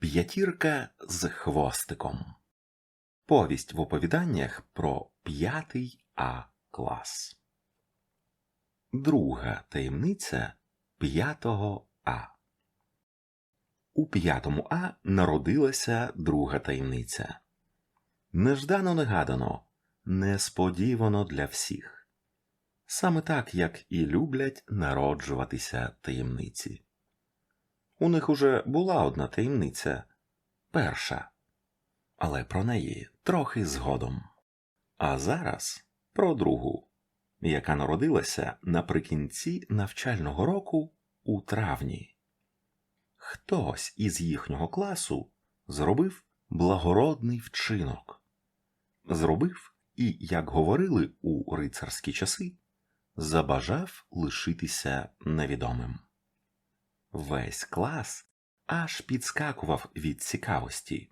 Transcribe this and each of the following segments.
П'ятірка з хвостиком. Повість в оповіданнях про п'ятий А клас. Друга таємниця п'ятого А. У п'ятому А народилася друга таємниця. Неждано негадано, несподівано для всіх. Саме так, як і люблять народжуватися таємниці. У них уже була одна таємниця перша, але про неї трохи згодом. А зараз про другу, яка народилася наприкінці навчального року у травні. Хтось із їхнього класу зробив благородний вчинок. Зробив і, як говорили у рицарські часи, забажав лишитися невідомим. Весь клас аж підскакував від цікавості.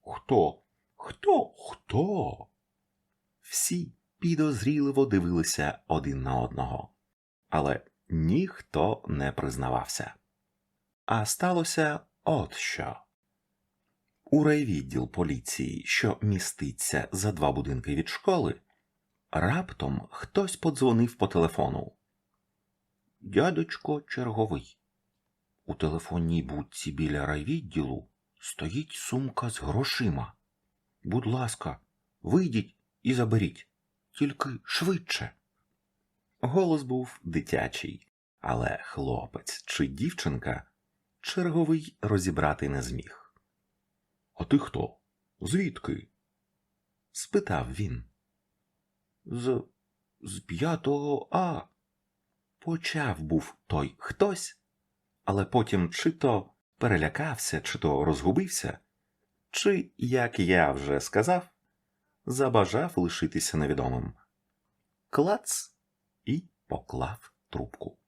Хто? Хто? Хто? Всі підозріливо дивилися один на одного, але ніхто не признавався. А сталося от що. У райвідділ поліції, що міститься за два будинки від школи, раптом хтось подзвонив по телефону. Дядечко черговий. У телефонній будці біля райвідділу стоїть сумка з грошима. Будь ласка, вийдіть і заберіть, тільки швидше. Голос був дитячий, але хлопець чи дівчинка черговий розібрати не зміг. А ти хто? Звідки? спитав він. З з п'ятого А. Почав був той хтось, але потім чи то перелякався, чи то розгубився, чи, як я вже сказав, забажав лишитися невідомим. Клац і поклав трубку.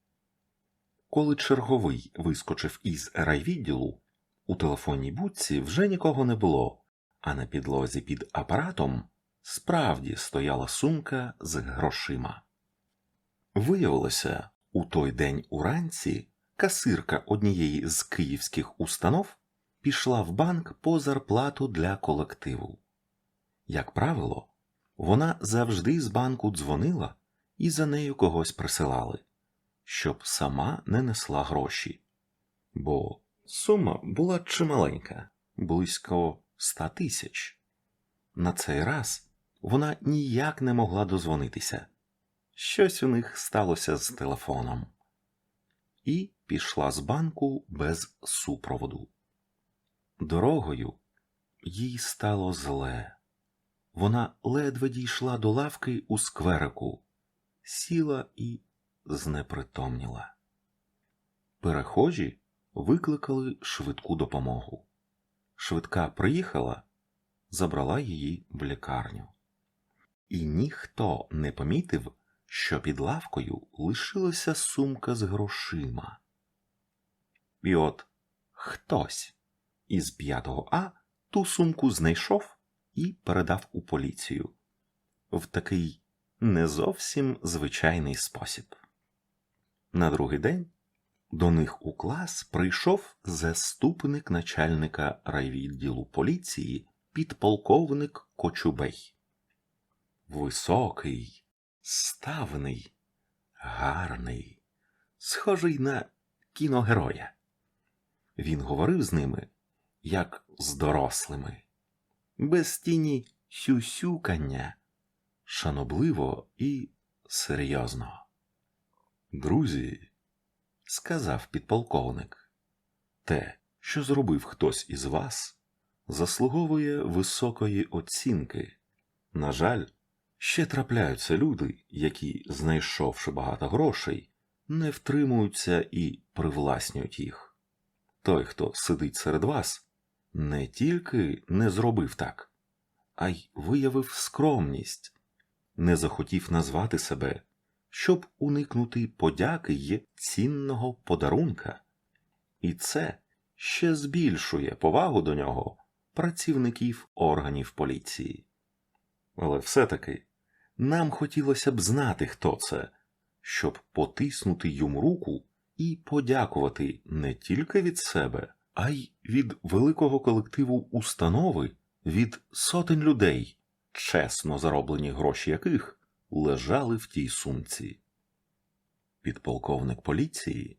Коли черговий вискочив із райвідділу, у телефонній будці вже нікого не було, а на підлозі під апаратом справді стояла сумка з грошима. Виявилося, у той день уранці касирка однієї з київських установ пішла в банк по зарплату для колективу. Як правило, вона завжди з банку дзвонила і за нею когось присилали, щоб сама не несла гроші. Бо сума була чималенька, близько ста тисяч. На цей раз вона ніяк не могла дозвонитися. Щось у них сталося з телефоном. І пішла з банку без супроводу. Дорогою їй стало зле. Вона ледве дійшла до лавки у скверику, сіла і знепритомніла. Перехожі викликали швидку допомогу. Швидка приїхала, забрала її в лікарню. І ніхто не помітив, що під лавкою лишилася сумка з грошима. І от хтось із 5 А ту сумку знайшов і передав у поліцію в такий не зовсім звичайний спосіб. На другий день до них у клас прийшов заступник начальника райвідділу поліції підполковник Кочубей. Високий, ставний, гарний, схожий на кіногероя. Він говорив з ними, як з дорослими, без тіні сюсюкання, шанобливо і серйозно. Друзі, сказав підполковник, те, що зробив хтось із вас, заслуговує високої оцінки. На жаль, ще трапляються люди, які, знайшовши багато грошей, не втримуються і привласнюють їх. Той, хто сидить серед вас, не тільки не зробив так, а й виявив скромність, не захотів назвати себе, щоб уникнути подяки й цінного подарунка, і це ще збільшує повагу до нього працівників органів поліції. Але все-таки нам хотілося б знати, хто це, щоб потиснути йому руку і подякувати не тільки від себе, а й від великого колективу установи, від сотень людей, чесно зароблені гроші яких лежали в тій сумці. Підполковник поліції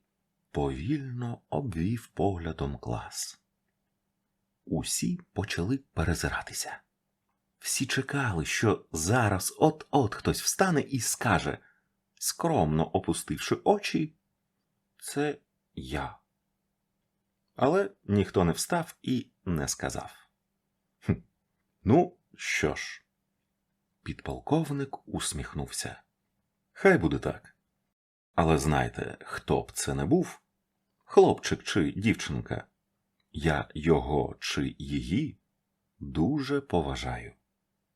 повільно обвів поглядом клас. Усі почали перезиратися. Всі чекали, що зараз от-от хтось встане і скаже, скромно опустивши очі, це я. Але ніхто не встав і не сказав. Хм. Ну, що ж, підполковник усміхнувся. Хай буде так. Але знайте, хто б це не був, хлопчик чи дівчинка, я його чи її дуже поважаю.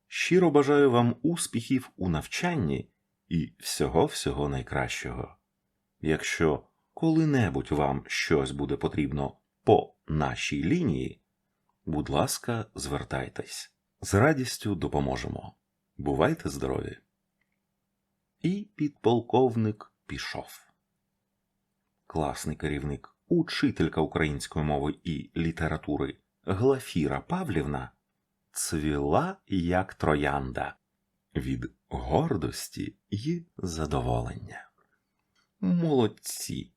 Щиро бажаю вам успіхів у навчанні і всього-всього найкращого. Якщо коли-небудь вам щось буде потрібно по нашій лінії, будь ласка, звертайтесь. З радістю допоможемо. Бувайте здорові. І підполковник пішов. Класний керівник, учителька української мови і літератури Глафіра Павлівна цвіла як троянда від гордості і задоволення. Молодці.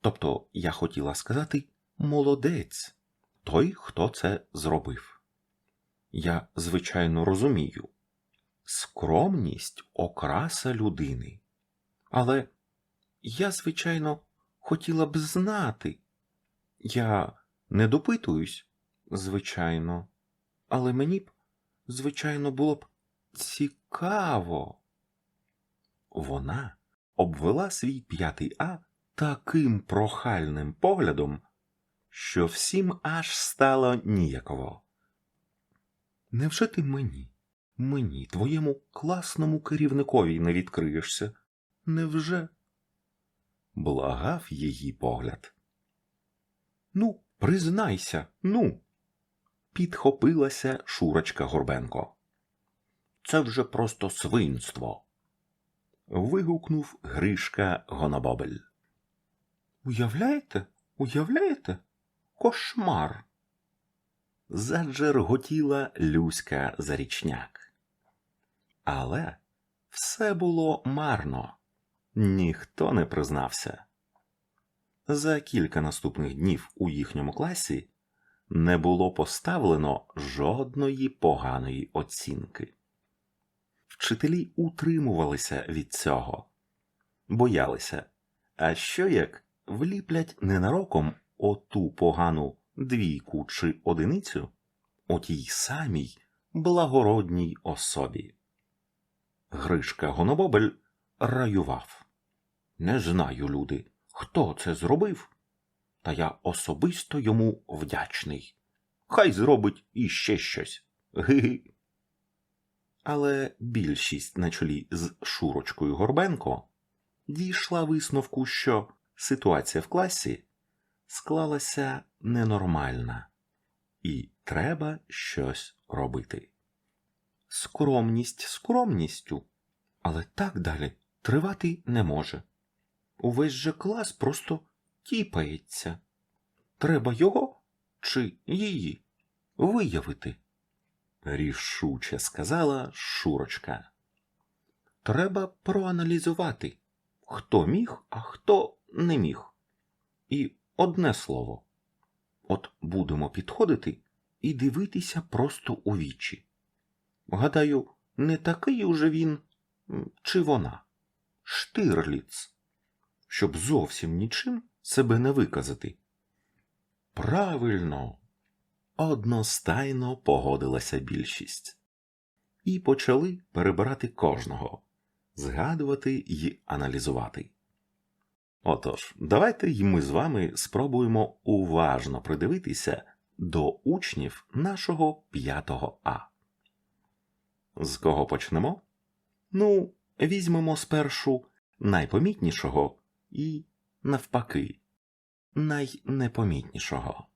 Тобто я хотіла сказати молодець, той, хто це зробив. Я, звичайно, розумію скромність окраса людини. Але я, звичайно, хотіла б знати. Я не допитуюсь, звичайно, але мені б, звичайно, було б цікаво. Вона обвела свій п'ятий А таким прохальним поглядом, що всім аж стало ніяково. Невже ти мені, мені, твоєму класному керівникові не відкриєшся? Невже? Благав її погляд. Ну, признайся, ну. Підхопилася Шурочка Горбенко. Це вже просто свинство. Вигукнув Гришка Гонобобель. Уявляєте? Уявляєте? Кошмар. Заджерготіла Люська Зарічняк. Але все було марно, ніхто не признався. За кілька наступних днів у їхньому класі не було поставлено жодної поганої оцінки. Вчителі утримувалися від цього, боялися, а що як вліплять ненароком оту погану двійку чи одиницю отій самій благородній особі. Гришка Гонобобель раював. Не знаю, люди, хто це зробив, та я особисто йому вдячний. Хай зробить іще щось. Ги-ги. Але більшість на чолі з Шурочкою Горбенко дійшла висновку, що ситуація в класі склалася ненормальна, і треба щось робити. Скромність скромністю, але так далі тривати не може. Увесь же клас просто тіпається. Треба його чи її виявити, рішуче сказала Шурочка. Треба проаналізувати, хто міг, а хто не міг. І одне слово. От будемо підходити і дивитися просто у вічі. Гадаю, не такий уже він чи вона, Штирліц, щоб зовсім нічим себе не виказати. Правильно, одностайно погодилася більшість. І почали перебирати кожного, згадувати й аналізувати. Отож, давайте й ми з вами спробуємо уважно придивитися до учнів нашого 5 А. З кого почнемо? Ну, візьмемо спершу найпомітнішого і, навпаки, найнепомітнішого.